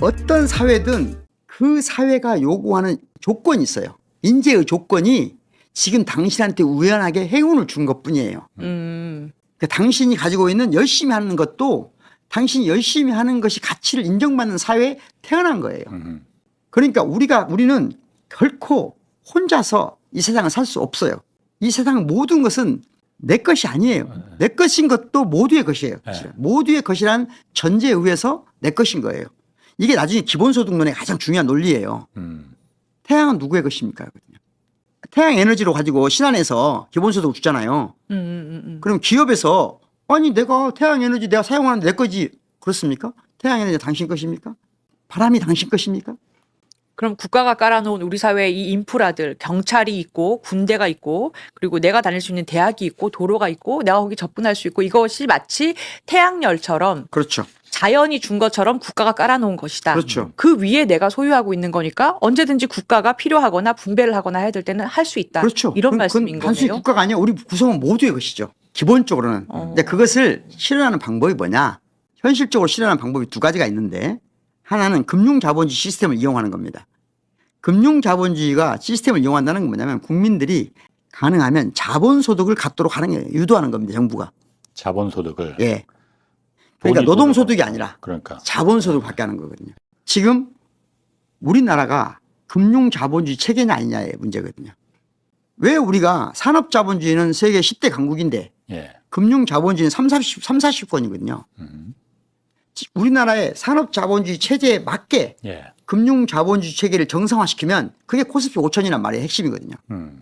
어떤 사회든 그 사회가 요구하는 조건이 있어요. 인재의 조건이 지금 당신한테 우연하게 행운을 준 것 뿐이에요. 음. 그 당신이 가지고 있는 열심히 하는 것도 당신이 열심히 하는 것이 가치를 인정받는 사회에 태어난 거예요. 음. 그러니까 우리가 우리는 결코 혼자서 이 세상을 살 수 없어요. 이 세상 모든 것은 내 것이 아니에요. 내 것인 것도 모두의 것이에요. 네. 모두의 것이란 전제에 의해서 내 것인 거예요. 이게 나중에 기본소득론의 가장 중요한 논리예요. 음. 태양은 누구의 것입니까? 태양 에너지로 가지고 신안에서 기본소득을 주잖아요. 음, 음, 음. 그럼 기업에서 아니 내가 태양 에너지 내가 사용하는데 내 거지 그렇습니까? 태양 에너지 당신 것입니까? 바람이 당신 것입니까? 그럼 국가가 깔아놓은 우리 사회의 이 인프라들, 경찰이 있고, 군대가 있고, 그리고 내가 다닐 수 있는 대학이 있고, 도로가 있고, 내가 거기 접근할 수 있고, 이것이 마치 태양열처럼 그렇죠. 자연이 준 것처럼 국가가 깔아놓은 것이다. 그렇죠. 그 위에 내가 소유하고 있는 거니까 언제든지 국가가 필요하거나 분배를 하거나 해야 될 때는 할 수 있다. 그렇죠. 이런 그건- 말씀인 단순히 거네요. 국가가 아니야. 우리 구성은 모두의 것이죠. 기본적으로는. 어. 근데 그것을 실현하는 방법이 뭐냐? 현실적으로 실현하는 방법이 두 가지가 있는데 하나는 금융자본주의 시스템을 이용하는 겁니다. 금융 자본주의가 시스템을 이용한다는 건 뭐냐면 국민들이 가능하면 자본 소득을 갖도록 하는 게 유도하는 겁니다. 정부가. 자본 소득을. 예. 그러니까 본인 노동 소득이 소득을- 아니라 그러니까. 자본 소득을 받게 하는 거거든요. 지금 우리나라가 금융 자본주의 체계냐 아니냐의 문제거든요. 왜 우리가 산업 자본주의는 세계 10대 강국인데 예. 금융 자본주의는 3, 40, 3, 40권이거든요. 음. 우리나라의 산업 자본주의 체제에 맞게 예. 금융 자본주의 체계를 정상화시키면 그게 코스피 5천이란 말의 핵심이거든요. 음.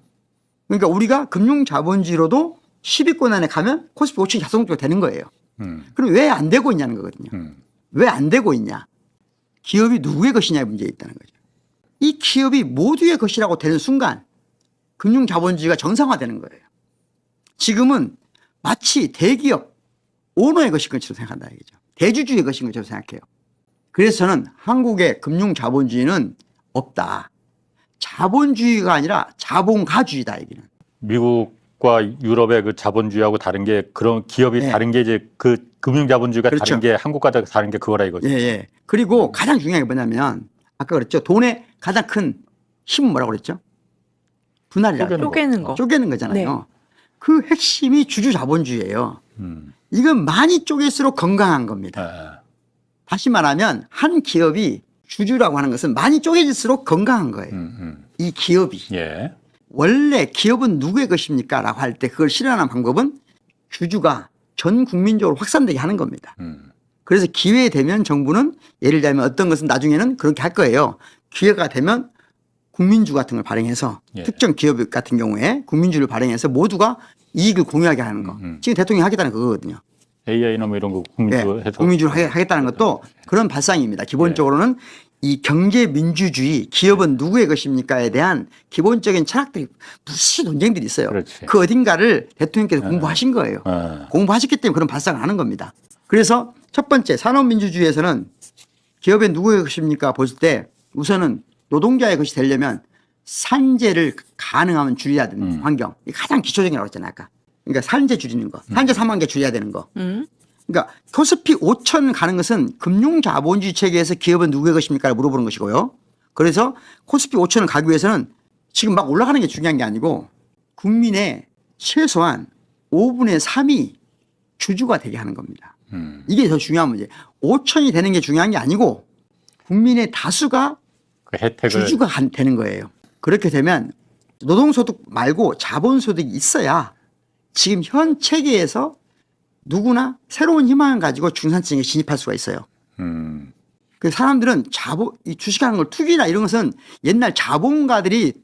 그러니까 우리가 금융 자본주의로도 10위권 안에 가면 코스피 5천이 자동적으로 되는 거예요. 음. 그럼 왜 안 되고 있냐는 거거든요. 음. 왜안 되고 있냐? 기업이 누구의 것이냐의 문제에 있다는 거죠. 이 기업이 모두의 것이라고 되는 순간 금융 자본주의가 정상화되는 거예요. 지금은 마치 대기업 오너의 것인 것처럼 생각한다 이거죠. 대주주의 것인 것처럼 생각해요. 그래서 저는 한국의 금융자본주의는 없다. 자본주의가 아니라 자본가주의다 여기는. 미국과 유럽의 그 자본주의하고 다른 게 그런 기업이 네. 다른 게 이제 그 금융자본주의가 그렇죠. 다른 게 한국과 다른 게 그거라 이거죠. 예, 예. 그리고 가장 중요한 게 뭐냐면 아까 그랬죠. 돈의 가장 큰 힘은 뭐라고 그랬죠? 분할이라고. 쪼개는 쪼개는 거. 쪼개는 거잖아요. 그 핵심이 주주 자본주의예요. 음. 이건 많이 쪼갤수록 건강한 겁니다. 예. 다시 말하면 한 기업이 주주라고 하는 것은 많이 쪼개질수록 건강한 거예요. 음. 음. 이 기업이. 예. 원래 기업은 누구의 것입니까? 라고 할 때 그걸 실현하는 방법은 주주가 전 국민적으로 확산되게 하는 겁니다. 음. 그래서 기회 되면 정부는 예를 들면 어떤 것은 나중에는 그렇게 할 거예요. 기회가 되면 국민주 같은 걸 발행해서 예. 특정 기업 같은 경우에 국민주를 발행해서 모두가 이익을 공유하게 하는 거. 음, 음. 지금 대통령이 하겠다는 그거거든요. AI나 뭐 이런 거 예, 국민주 해서 국민주를 하게- 하겠다는 것도 그런 발상입니다. 기본적으로는 이 경제 민주주의 기업은 누구의 것입니까에 대한 기본적인 철학들이 무시 논쟁들이 있어요. 그렇지. 그 어딘가를 대통령께서 공부하신 거예요. 예. 공부하셨기 때문에 그런 발상을 하는 겁니다. 그래서 첫 번째 산업민주주의에서는 기업의 누구의 것입니까 볼때 우선은 노동자의 것이 되려면 산재를 가능하면 줄여야 되는 음. 환경. 이게 가장 기초적이라고 했잖아요. 아까. 그러니까 산재 줄이는 거. 산재 3만 개 줄여야 되는 거. 음. 그러니까 코스피 5천 가는 것은 금융자본주의 체계에서 기업은 누구의 것입니까? 를 물어보는 것이고요. 그래서 코스피 5천을 가기 위해서는 지금 막 올라가는 게 중요한 게 아니고 국민의 최소한 5분의 3이 주주가 되게 하는 겁니다. 음. 이게 더 중요한 문제. 5천이 되는 게 중요한 게 아니고 국민의 다수가 그 혜택을 주주가 간- 되는 거예요. 그렇게 되면 노동소득 말고 자본소득이 있어야 지금 현 체계에서 누구나 새로운 희망을 가지고 중산층에 진입할 수가 있어요. 음. 그 사람들은 자본, 이 주식하는 걸 투기나 이런 것은 옛날 자본가들이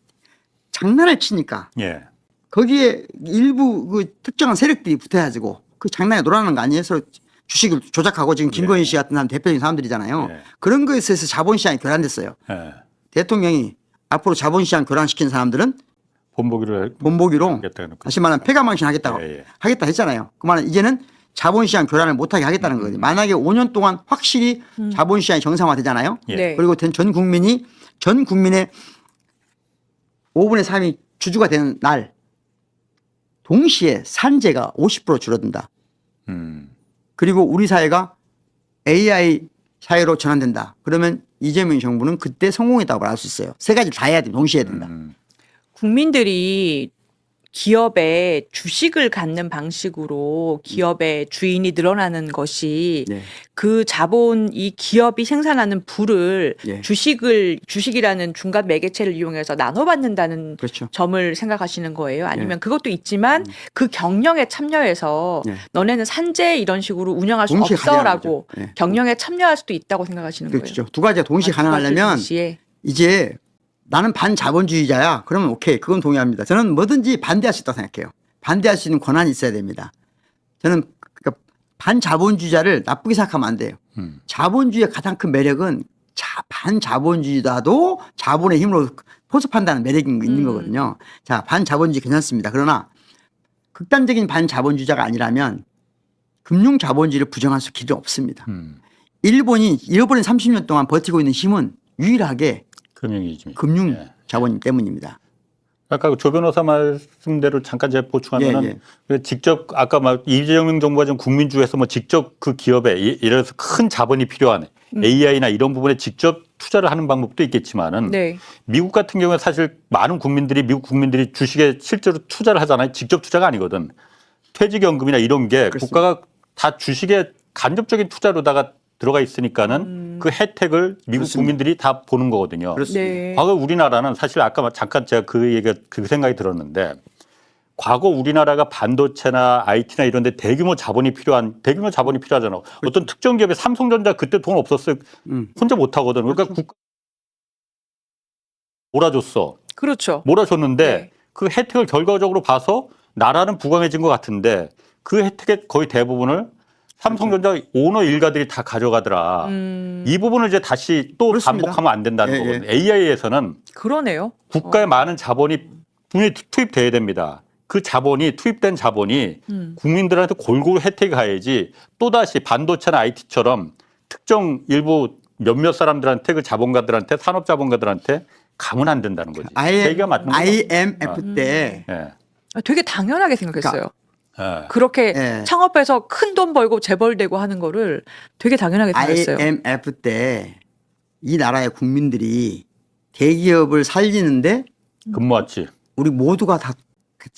장난을 치니까 예. 거기에 일부 그 특정한 세력들이 붙어가지고 그 장난에 놀아나는 거 아니에요? 서로 주식을 조작하고 지금 김건희 씨 같은 사람 대표적인 사람들이잖아요. 네. 그런 거에 있어서 자본시장이 교란됐어요. 예. 대통령이 앞으로 자본시장 교란시킨 사람들은 본보기를 본보기로 하겠다는. 다시 말하면 폐가망신 하겠다고 예, 예. 하겠다 했잖아요. 그 말은 이제는 자본시장 교란을 못하게 하겠다는 거거든요. 만약에 5년 동안 확실히 자본시장이 정상화되잖아요. 예. 네. 그리고 된전 국민이 전 국민의 5분의 3이 주주가 되는 날 동시에 산재가 50% 줄어든다. 음. 그리고 우리 사회가 AI 사회로 전환된다. 그러면 이재명 정부는 그때 성공했다고 말할 수 있어요. 세 가지 다 해야 돼. 동시에 해야 된다. 음. 국민들이 기업에 주식을 갖는 방식으로 기업의 주인이 늘어나는 것이 네. 그 자본 이 기업이 생산하는 부를 예. 주식을 주식이라는 중간 매개체를 이용해서 나눠받는다는 그렇죠. 점을 생각하시는 거예요. 아니면 예. 그것도 있지만 그 경영에 참여해서 예. 너네는 산재 이런 식으로 운영할 수 없어라고. 예. 경영에 참여할 수도 있다고 생각하시는 거예요. 그렇죠. 두 가지가 동시에 아, 두 가지 가능하려면. 이제 나는 반자본주의자야. 그러면 오케이. 그건 동의합니다. 저는 뭐든지 반대할 수 있다고 생각해요. 반대할 수 있는 권한이 있어야 됩니다. 저는 그러니까 반자본주의자를 나쁘게 생각하면 안 돼요. 음. 자본주의의 가장 큰 매력은 자, 반자본주의자도 자본의 힘으로 포섭한다는 매력이 있는 음. 거거든요. 자, 반자본주의 괜찮습니다. 그러나 극단적인 반자본주의자가 아니라면 금융자본주의를 부정할 수 길이 없습니다. 음. 일본이 잃어버린 30년 동안 버티고 있는 힘은 유일하게 금융이지. 금융 예. 자본 때문입니다. 아까 그조 변호사 말씀대로 잠깐 제가 보충하면은 예, 그 직접 아까 막 이재명 정부가 좀 국민주에서 뭐 직접 그 기업에 이- 예를 들어서 큰 자본이 필요한 음. AI나 이런 부분에 직접 투자를 하는 방법도 있겠지만은 네. 미국 같은 경우에 사실 많은 국민들이 미국 국민들이 주식에 실제로 투자를 하잖아요. 직접 투자가 아니거든. 퇴직연금이나 이런 게 그렇습니다. 국가가 다 주식에 간접적인 투자로다가 들어가 있으니까는 음. 그 혜택을 미국 그렇습니다. 국민들이 다 보는 거거든요. 그렇습니다. 네. 과거 우리나라는 사실 아까 잠깐 제가 그 얘기가 그 생각이 들었는데 과거 우리나라가 반도체나 IT나 이런 데 대규모 자본이 필요한 대규모 자본이 필요하잖아. 어떤 특정 기업에 삼성전자 그때 돈 없었어요. 음. 혼자 못 하거든. 그러니까 국가 몰아줬어. 그렇죠. 몰아줬는데 네. 그 혜택을 결과적으로 봐서 나라는 부강해진 것 같은데 그 혜택의 거의 대부분을 삼성전자 오너 일가들이 다 가져가더라. 음, 이 부분을 이제 다시 또 그렇습니다. 반복하면 안 된다는 예, 예. 거거든요. AI에서는 그러네요. 국가의 많은 자본이 분명히 투- 투입돼야 됩니다. 그 자본이 투입된 자본이 음. 국민들한테 골고루 혜택이 가야지 또다시 반도체나 IT처럼 특정 일부 몇몇 사람들한테 그 자본가들한테 산업 자본가들한테 가면 안 된다는 거지. I, 얘기가 맞는 거죠. IMF 때 예. 아, 되게 당연하게 생각했어요. 예. 그렇게 예. 창업해서 큰 돈 벌고 재벌되고 하는 거를 되게 당연하게 생각했어요. IMF 때 이 나라의 국민들이 대기업을 살리는데 근무왔지. 우리 모두가 다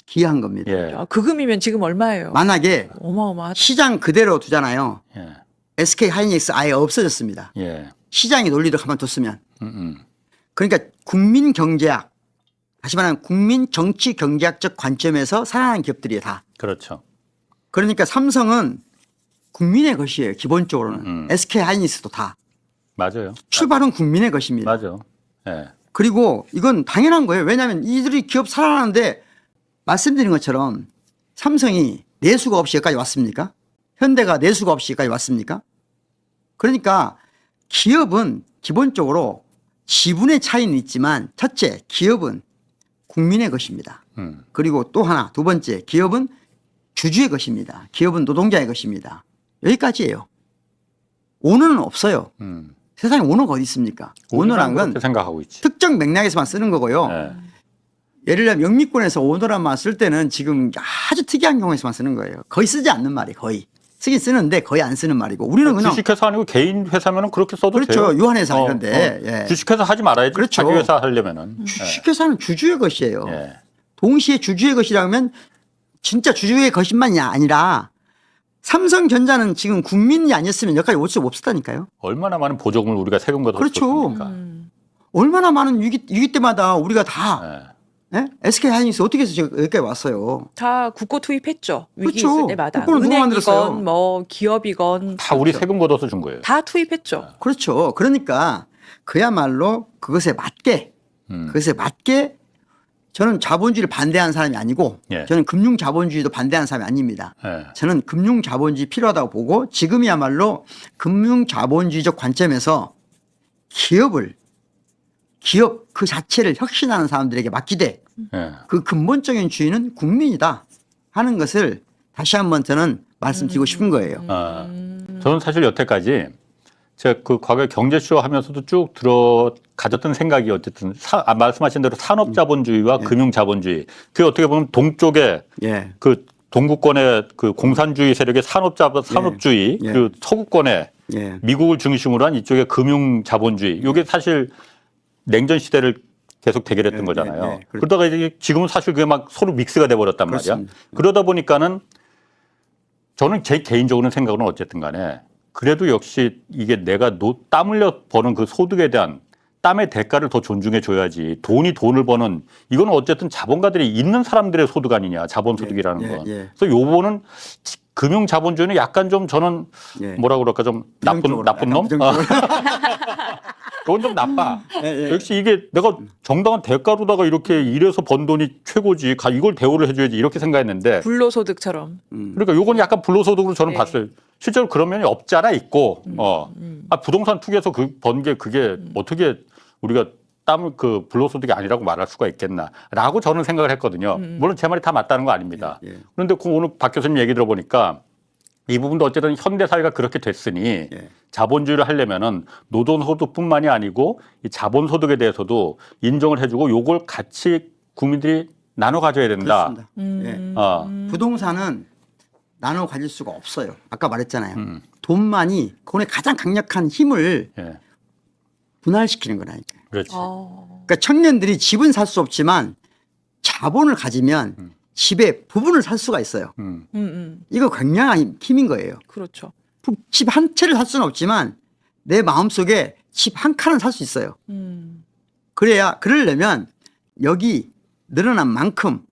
기여한 겁니다. 예. 아, 그 금이면 지금 얼마예요? 만약에 어마어마하다. 시장 그대로 두잖아요. 예. SK 하이닉스 아예 없어졌습니다. 예. 시장의 논리를 가만뒀으면. 음, 음. 그러니까 국민 경제학, 다시 말하면 국민 정치 경제학적 관점에서 살아난 기업들이에요, 다. 그렇죠. 그러니까 삼성은 국민의 것이에요, 기본적으로는. 음. SK 하이닉스도 다. 맞아요. 출발은 국민의 것입니다. 맞아. 예. 그리고 이건 당연한 거예요. 왜냐하면 이들이 기업 살아나는데 말씀드린 것처럼 삼성이 내수가 없이 여기까지 왔습니까? 현대가 내수가 없이 여기까지 왔습니까? 그러니까 기업은 기본적으로 지분의 차이는 있지만 첫째, 기업은 국민의 것입니다. 음. 그리고 또 하나, 두 번째, 기업은 주주의 것입니다. 기업은 노동자의 것입니다. 여기까지예요. 오너는 없어요. 음. 세상에 오너가 어디 있습니까? 오너란 건 생각하고 있지. 특정 맥락에서만 쓰는 거고요. 예. 예를 들면 영미권에서 오너란 말 쓸 때는 지금 아주 특이한 경우에서만 쓰는 거예요. 거의 쓰지 않는 말이 거의. 쓰긴 쓰는데 거의 안 쓰는 말이고 우리는 그냥 주식회사 아니고 개인 회사면은 그렇게 써도 그렇죠. 돼요. 유한회사 어, 이런데. 어. 예. 주식회사 하지 말아야지. 그렇죠. 자기 회사 하려면은. 주식회사는 주주의 것이에요. 예. 예. 동시에 주주의 것이라면 진짜 주주의 것만이 아니라 삼성전자는 지금 국민이 아니었으면 여기까지 올 수 없었다니까요. 얼마나 많은 보조금을 우리가 세금 걷어 그렇죠. 줬습니까? 음. 얼마나 많은 위기, 위기 때마다 우리가 다 예. 예? SK 하이닉스 어떻게 해서 지금 여기까지 왔어요. 다 국고 투입했죠. 위기 그렇죠. 있을 때마다. 국고를 누가 만들었어요? 은행이건 뭐 기업이건 다 우리 세금 걷어서 준 거예요. 다 투입했죠. 그렇죠. 그러니까 그야말로 그것에 맞게 음. 그것에 맞게 저는 자본주의를 반대하는 사람이 아니고 예. 저는 금융 자본주의도 반대하는 사람이 아닙니다. 예. 저는 금융 자본주의 필요하다고 보고 지금이야말로 금융 자본주의적 관점에서 기업을 기업 그 자체를 혁신하는 사람들에게 맡기되 예. 그 근본적인 주인은 국민이다 하는 것을 다시 한번 저는 말씀드리고 싶은 거예요. 아, 저는 사실 여태까지 제가 그 과거에 경제쇼 하면서도 쭉 들어 가졌던 생각이 어쨌든 사- 아, 말씀하신 대로 산업자본주의와 예. 금융자본주의 그게 어떻게 보면 동쪽에 예. 그 동구권의 그 공산주의 세력의 산업자 산업주의 예. 그리고 서구권의 예. 미국을 중심으로 한 이쪽의 금융 자본주의. 이게 사실 냉전 시대를 계속 대결했던 네, 거잖아요. 네, 네. 그렇- 그러다가 이제 지금은 사실 그게 막 서로 믹스가 돼 버렸단 말이야. 그러다 보니까는 저는 제 개인적으로는 생각은 어쨌든 간에 그래도 역시 이게 내가 노, 땀 흘려 버는 그 소득에 대한 땀의 대가를 더 존중해 줘야지 돈이 돈을 버는 이거는 어쨌든 자본가들이 있는 사람들의 소득 아니냐 자본 소득이라는 예, 건 예. 그래서 요거는 금융 자본주의는 약간 좀 저는 예. 뭐라 그럴까 좀 나쁜 나쁜 놈 그건 좀 나빠 예, 예. 역시 이게 내가 정당한 대가로다가 이렇게 일해서 번 돈이 최고지 가 이걸 대우를 해줘야지 이렇게 생각했는데 불로소득처럼. 음. 그러니까 요건 약간 불로소득으로 저는 네. 봤어요. 실제로 그런 면이 없지 않아 있고, 어, 음. 아, 부동산 투기에서 그 번 게 그게 어떻게 우리가 땀을 그 불로소득이 아니라고 말할 수가 있겠나라고 저는 생각을 했거든요. 음. 물론 제 말이 다 맞다는 거 아닙니다. 예. 그런데 그 오늘 박 교수님 얘기 들어보니까 이 부분도 어쨌든 현대 사회가 그렇게 됐으니 예. 자본주의를 하려면은 노동 소득뿐만이 아니고 이 자본 소득에 대해서도 인정을 해주고 요걸 같이 국민들이 나눠 가져야 된다. 그렇습니다. 음. 어. 부동산은 나눠 가질 수가 없어요. 아까 말했잖아요. 음. 돈만이 돈의 가장 강력한 힘을 예, 분할시키는 거라니까. 그렇지. 어. 그러니까 청년들이 집은 살 수 없지만 자본을 가지면 음. 집의 부분을 살 수가 있어요. 음, 음, 음. 이거 굉장한 힘- 힘인 거예요. 그렇죠. 집 한 채를 살 수는 없지만 내 마음속에 집 한 칸은 살 수 있어요. 음. 그래야 그러려면 여기 늘어난 만큼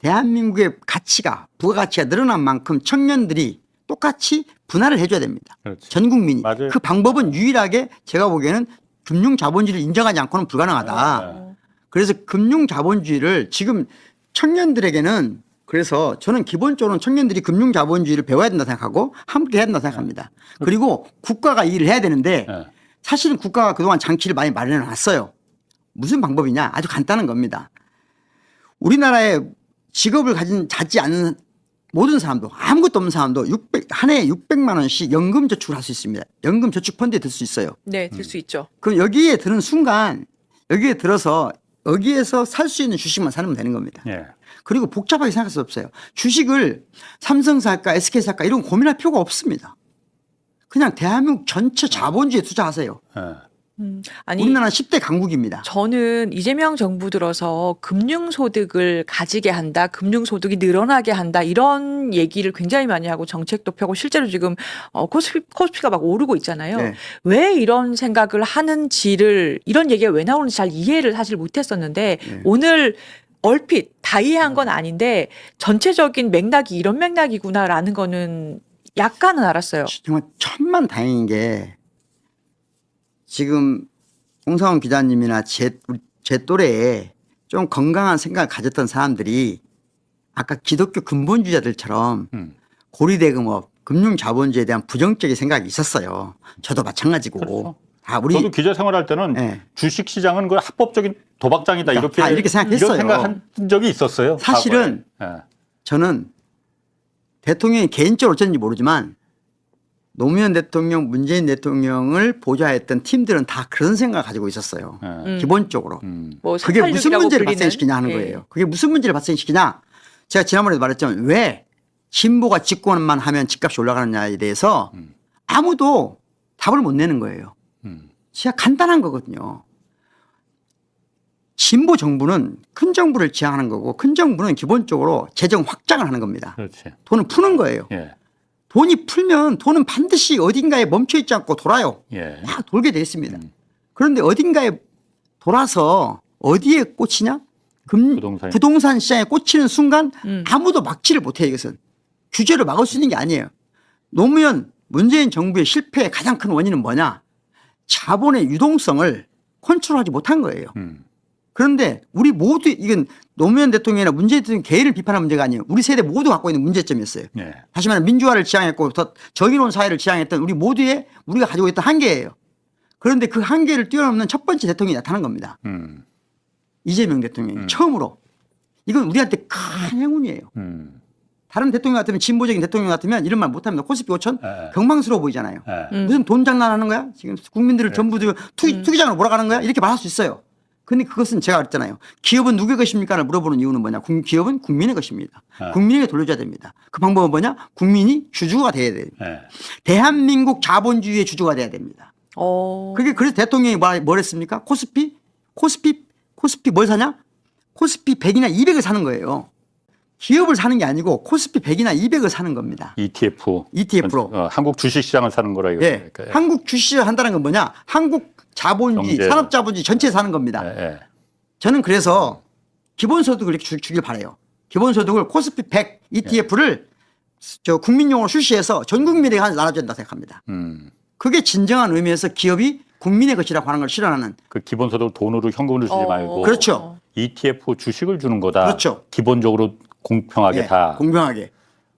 대한민국의 가치가 부가가치가 늘어난 만큼 청년들이 똑같이 분할을 해줘야 됩니다. 그렇지. 전 국민이 맞아요. 그 방법은 유일하게 제가 보기에는 금융 자본주의를 인정하지 않고는 불가능하다. 네. 그래서 금융 자본주의를 지금 청년들에게는 그래서 저는 기본적으로 청년들이 금융 자본주의를 배워야 된다 생각하고 함께 해야 된다 생각합니다. 그리고 국가가 이 일을 해야 되는데 예. 사실은 국가가 그동안 장치를 많이 마련해 놨어요. 무슨 방법이냐? 아주 간단한 겁니다. 우리나라에 직업을 가진 자지 않는 모든 사람도 아무것도 없는 사람도 600, 한 해에 600만 원씩 연금 저축을 할 수 있습니다. 연금 저축 펀드에 들 수 있어요. 네, 될수 있죠. 그럼 여기에 드는 순간 여기에 들어서 여기에서 살 수 있는 주식만 사면 되는 겁니다. 예. 그리고 복잡하게 생각할 수 없어요. 주식을 삼성 살까 SK 살까 이런 거 고민할 필요가 없습니다. 그냥 대한민국 전체 자본주의에 투자하세요. 예. 음. 아니 우리나라는 10대 강국입니다. 저는 이재명 정부 들어서 금융소득을 가지게 한다, 금융소득이 늘어나게 한다, 이런 얘기를 굉장히 많이 하고 정책도 펴고 실제로 지금 어, 코스피, 코스피가 막 오르고 있잖아요. 네. 왜 이런 생각을 하는지를, 이런 얘기가 왜 나오는지 잘 이해를 사실 못했었는데 네. 오늘 얼핏 다 이해한 건 아닌데 전체적인 맥락이 이런 맥락이구나라는 거는 약간은 알았어요. 정말 천만 다행인 게 지금 홍상훈 기자님이나 제, 제 또래에 좀 건강한 생각을 가졌던 사람들이 아까 기독교 근본주의자들처럼 음. 고리대금업, 금융자본주의에 대한 부정적인 생각이 있었어요. 저도 마찬가지고. 그렇죠. 다 우리 저도 기자 생활할 때는 예. 주식 시장은 그 합법적인 도박장이다 그러니까 이렇게 다 이렇게 생각했어요. 이런 생각한 적이 있었어요. 사실은. 예. 저는 대통령이 개인적으로 어쩐지 모르지만 노무현 대통령, 문재인 대통령을 보좌했던 팀들은 다 그런 생각을 가지고 있었어요. 예. 음. 기본적으로. 음. 뭐 그게 무슨 486이라고 문제를 불리는. 발생시키냐 하는 예. 거예요. 그게 무슨 문제를 발생시키냐. 제가 지난번에도 말했지만 왜 진보가 집권만 하면 집값이 올라가느냐에 대해서 음. 아무도 답을 못 내는 거예요. 음. 진짜 간단한 거거든요. 진보 정부는 큰 정부를 지향하는 거고 큰 정부는 기본적으로 재정 확장을 하는 겁니다. 그렇지. 돈을 푸는 거예요. 예. 돈이 풀면 돈은 반드시 어딘가에 멈춰 있지 않고 돌아요. 예. 막 돌게 돼 있습니다. 음. 그런데 어딘가에 돌아서 어디에 꽂히냐? 금, 부동산에. 부동산 시장에 꽂히는 순간 음. 아무도 막지를 못해요, 이것은. 규제로 막을 수 있는 게 아니에요. 노무현, 문재인 정부의 실패의 가장 큰 원인은 뭐냐? 자본의 유동성을 컨트롤하지 못한 거예요. 음. 그런데 우리 모두 이건 노무현 대통령이나 문재인 대통령 개인을 비판한 문제가 아니에요. 우리 세대 모두 갖고 있는 문제점이었어요. 예. 다시 말하면 민주화를 지향했고 더 정의로운 사회를 지향했던 우리 모두의 우리가 가지고 있던 한계예요. 그런데 그 한계를 뛰어넘는 첫 번째 대통령이 나타난 겁니다. 음. 이재명 대통령이 음. 처음으로. 이건 우리한테 큰 행운이에요. 음. 다른 대통령 같으면 진보적인 대통령 같으면 이런 말 못합니다. 코스피 5천 예. 경망스러워 보이잖아요. 예. 음. 무슨 돈 장난하는 거야? 지금 국민들을 전부 투기, 투기장으로 몰아가는 거야? 이렇게 말할 수 있어요. 근데 그것은 제가 그랬잖아요. 기업은 누구의 것입니까 를 물어보는 이유는 뭐냐? 국- 기업은 국민의 것입니다. 네. 국민에게 돌려줘야 됩니다. 그 방법은 뭐냐? 국민이 주주가 돼야 돼요. 예. 대한민국 자본주의의 주주가 돼야 됩니다. 어. 그게 그래서 대통령이 뭐, 뭘 했습니까? 코스피? 코스피? 코스피 뭘 사냐? 코스피 100이나 200을 사는 거예요. 기업을 사는 게 아니고 코스피 100이나 200을 사는 겁니다. ETF. ETF로. 어, 한국 주식시장을 사는 거라 이거. 예. 한국 주식을 한다는 건 뭐냐? 한국 자본주의, 경제. 산업자본주의 전체에 사는 겁니다. 예, 예. 저는 그래서 기본소득을 이렇게 주, 주길 바래요. 기본소득을 코스피 100 ETF를 저 국민용으로 출시해서 전 국민에게 하나 나눠준다 생각합니다. 음. 그게 진정한 의미에서 기업이 국민의 것이라고 하는 걸 실현하는 그 기본소득을 돈으로 현금으로 주지 어. 말고 그렇죠. ETF 주식을 주는 거다. 그렇죠. 기본적으로 공평하게 예, 다. 공평하게.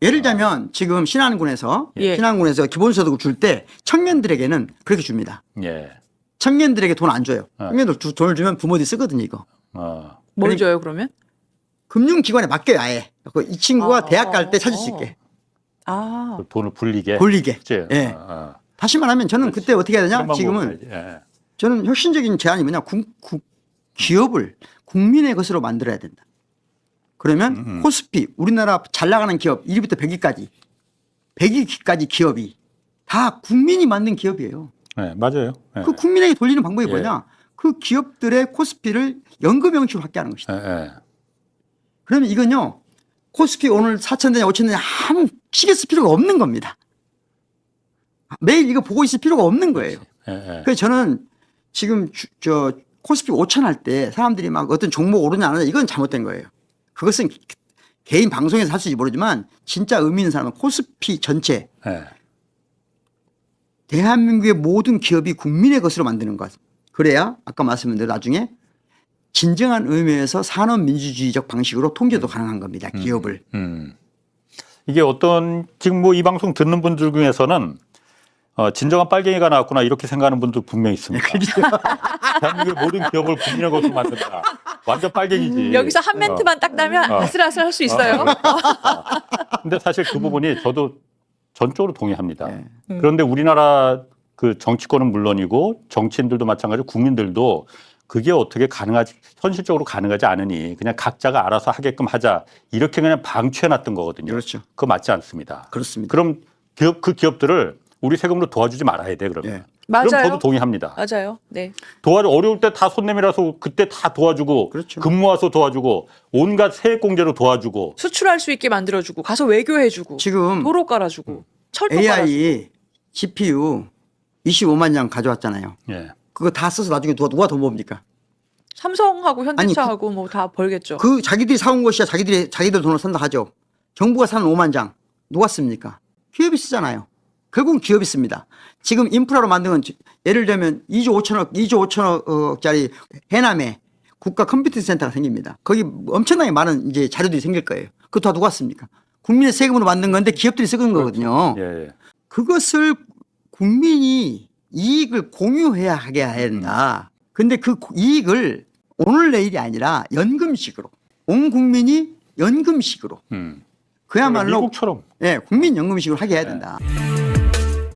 예를 들자면 지금 신안군에서 예. 신안군에서 기본소득을 줄 때 청년들에게는 그렇게 줍니다. 예. 청년들에게 돈 안 줘요. 어. 청년들 주- 돈을 주면 부모들이 쓰거든요, 이거. 어. 뭘 그러니까- 줘요 그러면? 금융기관에 맡겨요, 아예. 그이 친구가 아, 대학 갈때 어, 찾을 수 어. 있게. 아. 그 돈을 불리게. 돌리게. 그치? 예. 어, 어. 다시 말하면 저는 그때 어떻게 해야 되냐? 지금은. 예. 저는 혁신적인 제안이 뭐냐? 국, 국- 기업을 국민의 것으로 만들어야 된다. 그러면 음, 음. 코스피, 우리나라 잘 나가는 기업 1위부터 100위까지 100위까지 기업이 다 국민이 만든 기업이에요. 예, 맞아요. 예. 그 국민에게 돌리는 방법이 예. 뭐냐? 그 기업들의 코스피를 연금 형식으로 확대하는 것이다. 예, 예. 그러면 이건요. 코스피 오늘 4천 되냐 5천 되냐 아무 시계 쓸 필요가 없는 겁니다. 매일 이거 보고 있을 필요가 없는 거예요. 예, 예. 그래서 저는 지금 주- 저 코스피 5천 할 때 사람들이 막 어떤 종목 오르냐 안 오르냐 이건 잘못된 거예요. 그것은 개인 방송에서 할 수 있을지 모르지만 진짜 의미 있는 사람은 코스피 전체 예. 대한민국의 모든 기업이 국민의 것으로 만드는 것. 그래야 아까 말씀드린 대로 나중에 진정한 의미에서 산업민주주의적 방식으로 통제도 가능한 겁니다. 기업을. 음. 이게 어떤 지금 뭐 이 방송 듣는 분들 중에서는 어, 진정한 빨갱이가 나왔구나 이렇게 생각하는 분도 분명히 있습니다. 대한민국의 모든 기업을 국민의 것으로 만든다. 완전 빨갱이지. 여기서 한 멘트만 딱 나면 어. 아슬아슬 할 수 있어요. 근데 사실 그 부분이 저도 전적으로 동의합니다. 네. 음. 그런데 우리나라 그 정치권은 물론이고 정치인들도 마찬가지고 국민들도 그게 어떻게 가능하지 현실적으로 가능하지 않으니 그냥 각자가 알아서 하게끔 하자 이렇게 그냥 방치해 놨던 거거든요. 그렇죠. 그거 맞지 않습니다. 그렇습니다. 그럼 기업 그 기업들을 우리 세금으로 도와주지 말아야 돼 그러면. 예. 그럼 맞아요. 저도 동의합니다. 맞아요. 네. 도와줘 어려울 때 다 손 내밀어서 그때 다 도와주고 그렇죠. 근무 와서 도와주고 온갖 세액 공제로 도와주고 수출할 수 있게 만들어주고 가서 외교해주고 지금 도로 깔아주고 철도 깔아주고 AI, GPU 25만 장 가져왔잖아요. 예. 그거 다 써서 나중에 누가, 누가 돈 봅니까? 삼성하고 현대차하고 뭐 다 벌겠죠. 그 자기들이 사온 것이야 자기들이 자기들 돈으로 산다 하죠. 정부가 사는 5만 장 누가 씁니까? 기업이 쓰잖아요. 결국은 기업이 씁니다. 지금 인프라로 만든 건 예를 들면 2조 5천억, 2조 5천억짜리 해남에 국가 컴퓨팅 센터가 생깁니다. 거기 엄청나게 많은 이제 자료들이 생길 거예요. 그거 다 누가 씁니까? 국민의 세금으로 만든 건데 기업들이 쓰는 거거든요. 예, 예. 그것을 국민이 이익을 공유해야 하게 해야 된다. 근데 그 고- 이익을 오늘 내일이 아니라 연금식으로 온 국민이 연금식으로 음. 그야말로 미국처럼 예, 국민 연금식으로 하게 해야 된다.